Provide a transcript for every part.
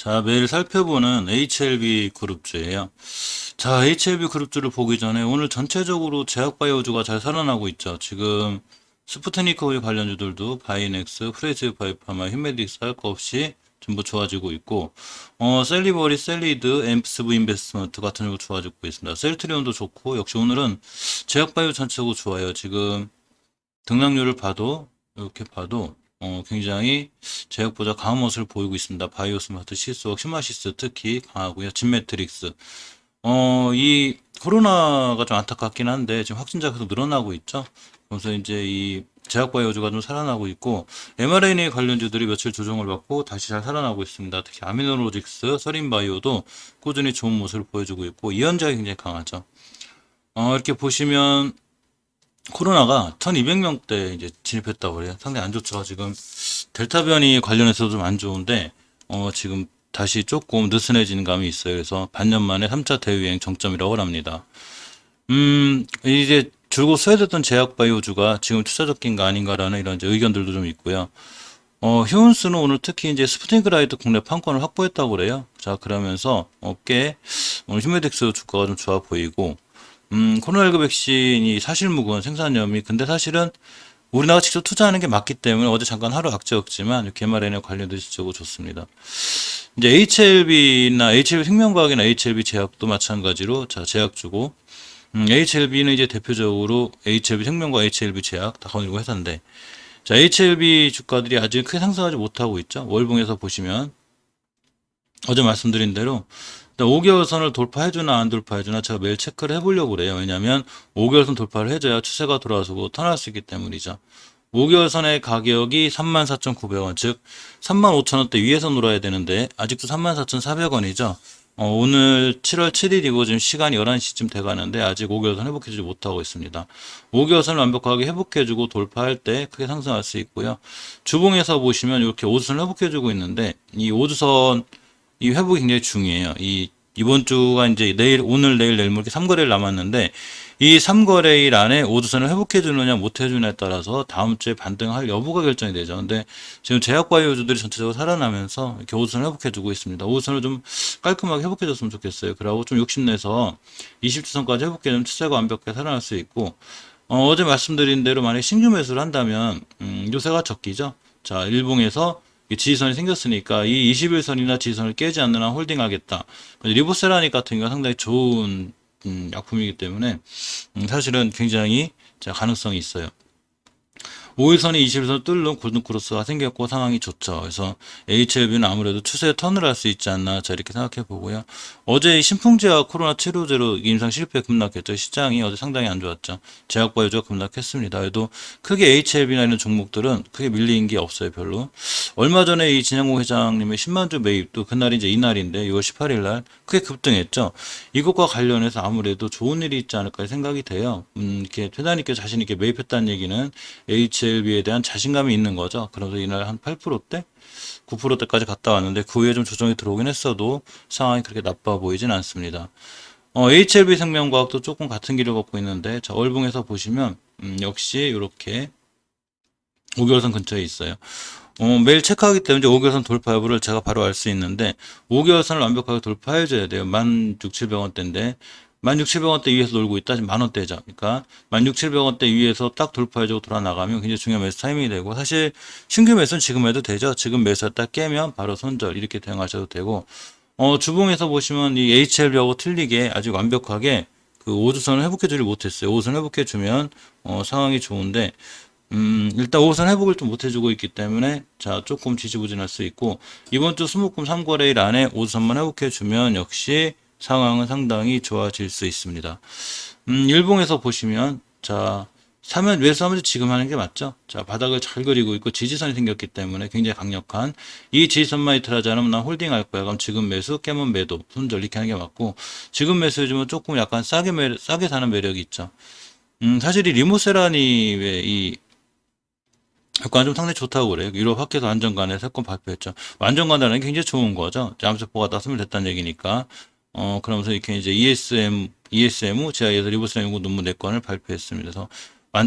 자, 매일 살펴보는 HLB 그룹주예요. 자, HLB 그룹주를 보기 전에 오늘 전체적으로 제약바이오주가 잘 살아나고 있죠. 지금 스푸트니크 관련주들도 바이넥스, 프레즈 바이파마, 휴메딕스 할 거 없이 전부 좋아지고 있고, 어, 셀리버리, 셀리드, 엠프스브 인베스트먼트 같은 거 좋아지고 있습니다. 셀트리온도 좋고, 역시 오늘은 제약바이오 전체적으로 좋아요. 지금 등락률을 봐도, 이렇게 봐도, 어, 굉장히 제약보다 강한 모습을 보이고 있습니다. 바이오스마트, 시스웍, 시마시스 특히 강하고요. 진매트릭스. 어, 이 코로나가 좀 안타깝긴 한데 지금 확진자가 계속 늘어나고 있죠. 그래서 이제 이 제약바이오주가 좀 살아나고 있고 mRNA 관련주들이 며칠 조정을 받고 다시 잘 살아나고 있습니다. 특히 아미노로직스, 서린바이오도 꾸준히 좋은 모습을 보여주고 있고 이현자가 굉장히 강하죠. 어, 이렇게 보시면 코로나가 1200명대 이제 진입했다고 그래요. 상당히 안 좋죠. 지금 델타 변이 관련해서도 좀 안 좋은데 어, 지금 다시 조금 느슨해지는 감이 있어요. 그래서 반년 만에 3차 대유행 정점이라고 합니다. 음, 이제 줄곧 소외됐던 제약바이오주가 지금 투자 적기인가 아닌가라는 이런 의견들도 좀 있고요. 어, 휴운스는 오늘 특히 이제 스푸팅그라이드 국내 판권을 확보했다고 그래요. 자, 그러면서 업계 오늘 휴메덱스 주가가 좀 좋아 보이고, 음, 코로나19 백신이 사실무근 생산염이 근데 사실은 우리나라가 직접 투자하는 게 맞기 때문에 어제 잠깐 하루 악재였지만 개발에는 관련도 실적으로 좋습니다. 이제 HLB나 HLB 생명과학이나 HLB 제약도 마찬가지로 자 제약 주고 음, HLB는 이제 대표적으로 HLB 생명과 HLB 제약 다 거느리고 회사인데 자 HLB 주가들이 아직 크게 상승하지 못하고 있죠. 월봉에서 보시면 어제 말씀드린 대로 5개월 선을 돌파해주나 안 돌파해주나 제가 매일 체크를 해보려고 그래요. 왜냐하면 5개월 선 돌파를 해줘야 추세가 돌아서고 턴할 수 있기 때문이죠. 5개월 선의 가격이 34,900원, 즉 35,000원대 위에서 놀아야 되는데 아직도 34,400원이죠. 어, 오늘 7월 7일이고 지금 시간이 11시쯤 돼가는데 아직 5개월선 회복해주지 못하고 있습니다. 5개월선을 완벽하게 회복해주고 돌파할 때 크게 상승할 수 있고요. 주봉에서 보시면 이렇게 5주선 회복해주고 있는데 이 5주선 이 회복이 굉장히 중요해요. 이 이번 주가 이제 내일 오늘 내일 내일 뭐 이렇게 3거래일 남았는데 이 3거래일 안에 5주선을 회복해 주느냐 못 해 주느냐에 따라서 다음 주에 반등할 여부가 결정이 되죠. 근데 지금 제약바이오주들이 전체적으로 살아나면서 이렇게 5주선을 회복해 주고 있습니다. 5주선을 좀 깔끔하게 회복해 줬으면 좋겠어요. 그러고 좀 욕심내서 20주선까지 회복해 주면 추세가 완벽하게 살아날 수 있고 어, 어제 말씀드린 대로 만약 신규 매수를 한다면 음, 요새가 적기죠. 자, 일봉에서 이 지지선이 생겼으니까 이 21선이나 지지선을 깨지 않는 한 홀딩하겠다. 리보세라닉 같은 경우가 상당히 좋은 음, 약품이기 때문에 음, 사실은 굉장히 자, 가능성이 있어요. 5일선이 21선 뚫는 골든 크로스가 생겼고 상황이 좋죠. 그래서 HLB는 아무래도 추세 턴을 할 수 있지 않나 자 이렇게 생각해 보고요. 어제 이 신풍제약 코로나 치료제로 임상 실패 급락했죠. 시장이 어제 상당히 안 좋았죠. 제약바이오가 급락했습니다. 그래도 크게 HLB나 이런 종목들은 크게 밀린 게 없어요. 별로. 얼마 전에 이 진양호 회장님의 10만 주 매입도 그날이 이제 이날인데 6월 18일 날 크게 급등했죠. 이것과 관련해서 아무래도 좋은 일이 있지 않을까 생각이 돼요. 음, 이렇게 회장님께 자신 있게 매입했다는 얘기는 HLB 에 대한 자신감이 있는 거죠. 그래서 이날 한 8%대? 9%대까지 갔다 왔는데 그 후에 좀 조정이 들어오긴 했어도 상황이 그렇게 나빠 보이진 않습니다. 어, HLB 생명과학도 조금 같은 길을 걷고 있는데 자, 월봉에서 보시면 음, 역시 이렇게 5개월선 근처에 있어요. 어, 매일 체크하기 때문에 이제 5개월선 돌파 여부를 제가 바로 알 수 있는데 5개월선을 완벽하게 돌파해줘야 돼요. 16,700원대인데 16,700원대 위에서 놀고 있다. 지금 만원대죠. 그러니까 16,700원대 위에서 딱 돌파해주고 돌아 나가면 굉장히 중요한 매수 타이밍이 되고 사실 신규 매수는 지금 해도 되죠. 지금 매수했다 깨면 바로 손절 이렇게 대응하셔도 되고 어, 주봉에서 보시면 이 HLB하고 틀리게 아직 완벽하게 그 5주선을 회복해주지 못했어요. 5주선 회복해주면 어, 상황이 좋은데 음, 일단 5선 회복을 좀 못해주고 있기 때문에, 자, 조금 지지부진할 수 있고, 이번 주 수목금 3거래일 안에 5선만 회복해주면 역시 상황은 상당히 좋아질 수 있습니다. 음, 일봉에서 보시면, 자, 사면, 매수하면서 지금 하는 게 맞죠? 자, 바닥을 잘 그리고 있고 지지선이 생겼기 때문에 굉장히 강력한 이 지지선만 이틀하지 않으면 난 홀딩 할 거야. 그럼 지금 매수, 깨면 매도, 손절 이렇게 하는 게 맞고, 지금 매수해주면 조금 약간 싸게 매, 싸게 사는 매력이 있죠. 음, 사실 이 리모세라니의 이 효과는 좀 상당히 좋다고 그래요. 유럽 학회에서 안정관에 세건 발표했죠. 안정관이라는 게 굉장히 좋은 거죠. 잠수포가 땄으면 됐다는 얘기니까. 어, 그러면서 이렇게 이제 ESM, ESM, 제아에서 리버스라는 연구 논문 4건을 발표했습니다. 그래서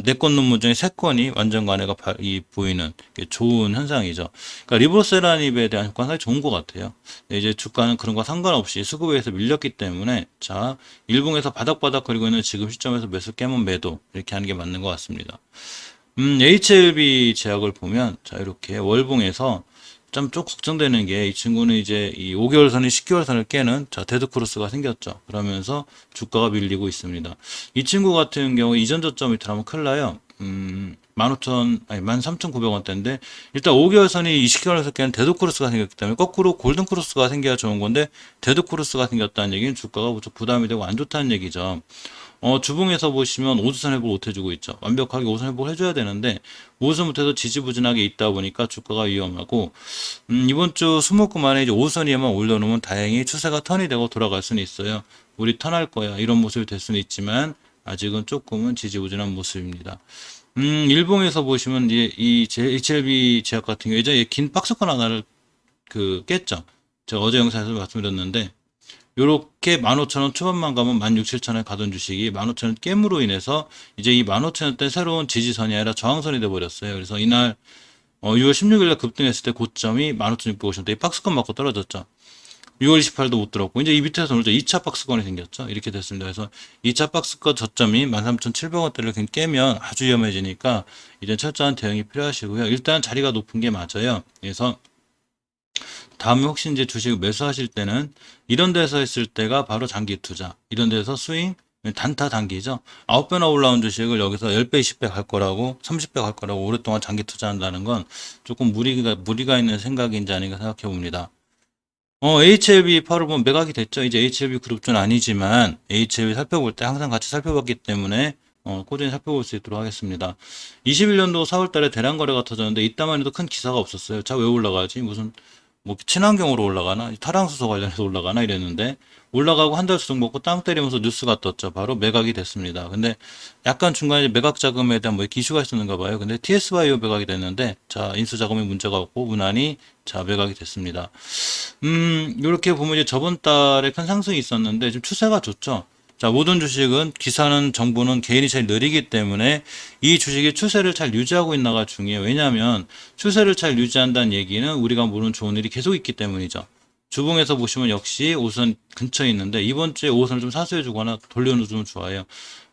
네건 논문 중에 세 건이 완전 관해가 바- 이 보이는 게 좋은 현상이죠. 그러니까 리보세라닙에 대한 효과는 상당히 좋은 것 같아요. 네, 이제 주가는 그런 거 상관없이 수급에 의해서 밀렸기 때문에 자 일봉에서 바닥바닥 거리고 있는 지금 시점에서 매수 깨면 매도 이렇게 하는 게 맞는 것 같습니다. 음, HLB 제약을 보면 자 이렇게 월봉에서 좀, 좀 걱정되는 게 이 친구는 이제 이 5개월 선이 10개월 선을 깨는 자 데드 크로스가 생겼죠. 그러면서 주가가 밀리고 있습니다. 이 친구 같은 경우 이전 저점 밑으로 하면 큰일 나요. 음, 15,000 아니 13,900원대인데 일단 5개월 선이 20개월 선 깨는 데드 크로스가 생겼기 때문에 거꾸로 골든 크로스가 생겨야 좋은 건데 데드 크로스가 생겼다는 얘기는 주가가 무척 부담이 되고 안 좋다는 얘기죠. 어, 주봉에서 보시면 오수선 회복을 못 해주고 있죠. 완벽하게 오수선 회복을 해줘야 되는데, 오수선 못해도 지지부진하게 있다 보니까 주가가 위험하고, 음, 이번 주 수목금 만에 이제 오수선이만 올려놓으면 다행히 추세가 턴이 되고 돌아갈 수는 있어요. 우리 턴할 거야. 이런 모습이 될 수는 있지만, 아직은 조금은 지지부진한 모습입니다. 음, 일봉에서 보시면 이제 이 HLB 제약 같은 경우 예전에 긴 박스권 하나를 그 깼죠. 제가 어제 영상에서 말씀드렸는데, 요렇게 15,000원 초반만 가면 16,700원에 가던 주식이 15,000원 깨므로 인해서 이제 이 15,000원대 새로운 지지선이 아니라 저항선이 돼 버렸어요. 그래서 이날 어, 6월 16일 날 급등했을 때 고점이 15,650원대 이 박스권 맞고 떨어졌죠. 6월 28일도 못 들었고 이제 이 밑에서 오늘 2차 박스권이 생겼죠. 이렇게 됐습니다. 그래서 2차 박스권 저점이 13,700원대를 깨면 아주 위험해지니까 이제 철저한 대응이 필요하시고요. 일단 자리가 높은 게 맞아요. 그래서 다음에 혹시 이제 주식 매수하실 때는 이런 데서 했을 때가 바로 장기 투자. 이런 데서 스윙, 단타 단기죠. 9배나 올라온 주식을 여기서 10배, 20배 갈 거라고, 30배 갈 거라고 오랫동안 장기 투자한다는 건 조금 무리가, 무리가 있는 생각인지 아닌가 생각해 봅니다. 어, HLB 바로 보면 매각이 됐죠. 이제 HLB 그룹주는 아니지만, HLB 살펴볼 때 항상 같이 살펴봤기 때문에, 어, 꾸준히 살펴볼 수 있도록 하겠습니다. 21년도 4월 달에 대량 거래가 터졌는데, 이따만 해도 큰 기사가 없었어요. 자, 왜 올라가지? 무슨, 뭐 친환경으로 올라가나 탈항수소 관련해서 올라가나 이랬는데 올라가고 한 달 수동 먹고 땅 때리면서 뉴스가 떴죠. 바로 매각이 됐습니다. 근데 약간 중간에 매각 자금에 대한 뭐 기슈가 있었는가 봐요. 근데 TS 바이오 매각이 됐는데 자 인수 자금에 문제가 없고 무난히 자 매각이 됐습니다. 음 이렇게 보면 이제 저번 달에 큰 상승이 있었는데 좀 추세가 좋죠. 자, 모든 주식은 기사는 정부는 개인이 제일 느리기 때문에 이 주식의 추세를 잘 유지하고 있나가 중요해요. 왜냐하면 추세를 잘 유지한다는 얘기는 우리가 모르는 좋은 일이 계속 있기 때문이죠. 주봉에서 보시면 역시 오선 근처에 있는데 이번 주에 오선을 좀 사수해 주거나 돌려놓으면 좋아요.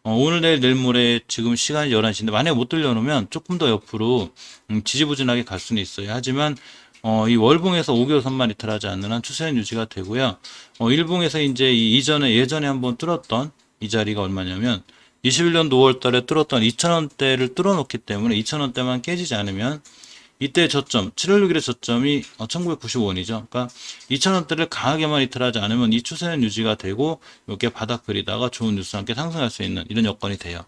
어, 오늘 내일 내일 모레 지금 시간이 11시인데 만약에 못 돌려놓으면 조금 더 옆으로 음, 지지부진하게 갈 수는 있어요. 하지만 어, 이 월봉에서 5개월 선만 이탈하지 않는 한 추세는 유지가 되고요. 어, 일봉에서 이제 이 이전에 예전에 한번 뚫었던 이 자리가 얼마냐면 21년도 5월 달에 뚫었던 2,000원대를 뚫어놓기 때문에 2,000원대만 깨지지 않으면 이때 저점, 7월 6일의 저점이 1995원이죠. 그러니까 2,000원대를 강하게만 이탈하지 않으면 이 추세는 유지가 되고 이렇게 바닥 그리다가 좋은 뉴스와 함께 상승할 수 있는 이런 여건이 돼요.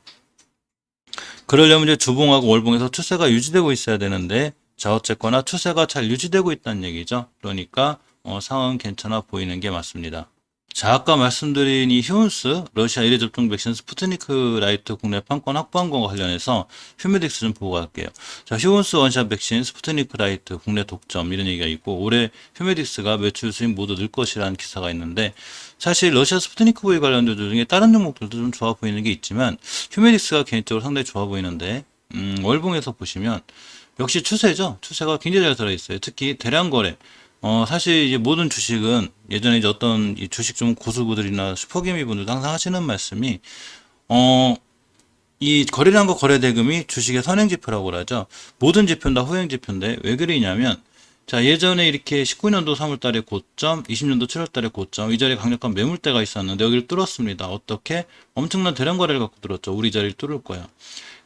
그러려면 이제 주봉하고 월봉에서 추세가 유지되고 있어야 되는데 자 어쨌거나 추세가 잘 유지되고 있다는 얘기죠. 그러니까 어, 상황은 괜찮아 보이는 게 맞습니다. 자 아까 말씀드린 이 휴온스 러시아 1회 접종 백신 스푸트니크 라이트 국내 판권 확보한 것과 관련해서 휴메딕스 좀 보고 갈게요. 자 휴온스 원샷 백신 스푸트니크 라이트 국내 독점 이런 얘기가 있고 올해 휴메딕스가 매출 수익 모두 늘 것이라는 기사가 있는데 사실 러시아 스푸트니크 V 관련 주들 중에 다른 종목들도 좀 좋아 보이는 게 있지만 휴메딕스가 개인적으로 상당히 좋아 보이는데 음, 월봉에서 보시면 역시 추세죠. 추세가 굉장히 잘 들어있어요. 특히 대량 거래. 어, 사실 이제 모든 주식은 예전에 이제 어떤 이 주식 좀 고수부들이나 슈퍼개미 분들도 항상 하시는 말씀이, 어, 이 거래량과 거래 대금이 주식의 선행 지표라고 그러죠. 모든 지표는 다 후행 지표인데 왜 그러냐면, 자, 예전에 이렇게 19년도 3월 달에 고점, 20년도 7월 달에 고점, 이 자리에 강력한 매물대가 있었는데 여기를 뚫었습니다. 어떻게? 엄청난 대량 거래를 갖고 뚫었죠. 우리 자리를 뚫을 거야.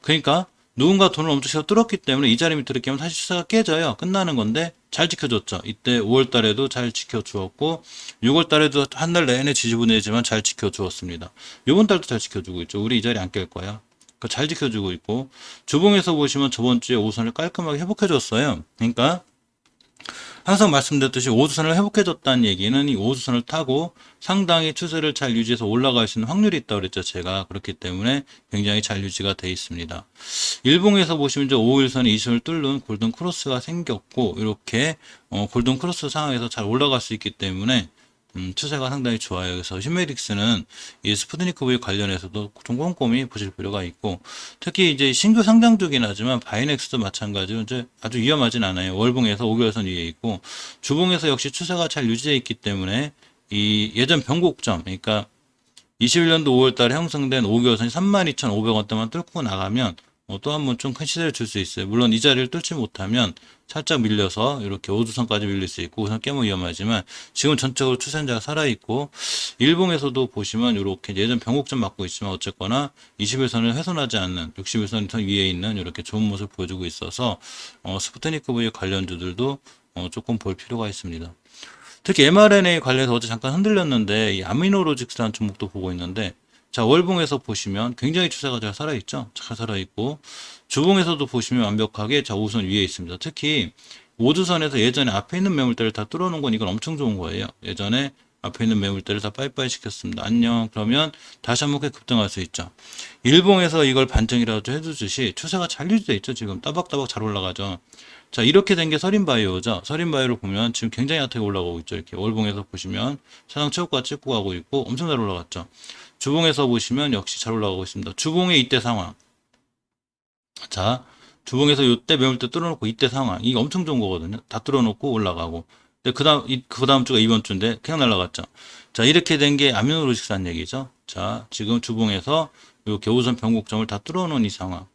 그러니까 누군가 돈을 엄청 뚫었기 때문에 이 자리 밑으로 깨면 사실 추세가 깨져요. 끝나는 건데 잘 지켜줬죠. 이때 5월 달에도 잘 지켜주었고 6월 달에도 한 달 내내 지지부내지만 잘 지켜주었습니다. 이번 달도 잘 지켜주고 있죠. 우리 이 자리 안 깰 거야. 그잘 지켜주고 있고 주봉에서 보시면 저번 주에 오선을 깔끔하게 회복해줬어요. 그러니까 항상 말씀드렸듯이 오수선을 회복해줬다는 얘기는 이 오수선을 타고 상당히 추세를 잘 유지해서 올라갈 수 있는 확률이 있다고 그랬죠. 제가 그렇기 때문에 굉장히 잘 유지가 돼 있습니다. 일봉에서 보시면 이제 5일선이 20을 뚫는 골든 크로스가 생겼고 이렇게 어, 골든 크로스 상황에서 잘 올라갈 수 있기 때문에 음, 추세가 상당히 좋아요. 그래서 히메릭스는 이 스푸트니크 V 관련해서도 좀 꼼꼼히 보실 필요가 있고 특히 이제 신규 상장 주긴 하지만 바이넥스도 마찬가지로 이제 아주 위험하진 않아요. 월봉에서 5개월선 위에 있고 주봉에서 역시 추세가 잘 유지되어 있기 때문에 이 예전 변곡점 그러니까 21년도 5월 달에 형성된 5개월선이 32,500원대만 뚫고 나가면 어, 또 한 번 좀 큰 시세를 줄 수 있어요. 물론 이 자리를 뚫지 못하면 살짝 밀려서 이렇게 5두선까지 밀릴 수 있고 우선 깨면 위험하지만 지금 전적으로 추세자가 살아있고 일봉에서도 보시면 이렇게 예전 변곡점 맞고 있지만 어쨌거나 21선을 훼손하지 않는 61선 위에 있는 이렇게 좋은 모습을 보여주고 있어서 어, 스푸트니크 V 관련주들도 어, 조금 볼 필요가 있습니다. 특히 mRNA 관련해서 어제 잠깐 흔들렸는데 이 아미노로직스라는 종목도 보고 있는데 자 월봉에서 보시면 굉장히 추세가 잘 살아있죠? 잘 살아있고. 주봉에서도 보시면 완벽하게 자 우선 위에 있습니다. 특히 오주선에서 예전에 앞에 있는 매물대를 다 뚫어놓은 건 이건 엄청 좋은 거예요. 예전에 앞에 있는 매물대를 다 빠이빠이 시켰습니다. 안녕. 그러면 다시 한번 꽤 급등할 수 있죠. 일봉에서 이걸 반등이라도 해주듯이 추세가 잘 유지돼 있죠? 지금 따박따박 잘 올라가죠 자, 이렇게 된 게 서린바이오죠. 서린바이오를 보면 지금 굉장히 핫하게 올라가고 있죠. 이렇게 월봉에서 보시면 사상 최고가 찍고 가고 있고 엄청 잘 올라갔죠. 주봉에서 보시면 역시 잘 올라가고 있습니다. 주봉의 이때 상황. 자, 주봉에서 이때 매물대 뚫어놓고 이때 상황. 이게 엄청 좋은 거거든요. 다 뚫어놓고 올라가고. 그 다음, 이- 그 다음 주가 이번 주인데 그냥 날라갔죠. 자, 이렇게 된 게 아미노로직스란 얘기죠. 자, 지금 주봉에서 요 겨우선 변곡점을 다 뚫어놓은 이 상황.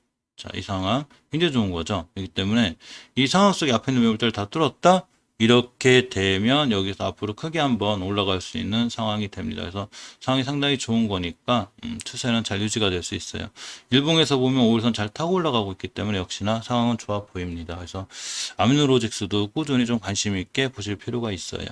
자, 이 상황 굉장히 좋은 거죠. 그렇기 때문에 이 상황 속에 앞에 있는 매물대를 다 뚫었다. 이렇게 되면 여기서 앞으로 크게 한번 올라갈 수 있는 상황이 됩니다. 그래서 상황이 상당히 좋은 거니까 음, 추세는 잘 유지가 될 수 있어요. 일봉에서 보면 5일선 잘 타고 올라가고 있기 때문에 역시나 상황은 좋아 보입니다. 그래서 아미노로직스도 꾸준히 좀 관심 있게 보실 필요가 있어요.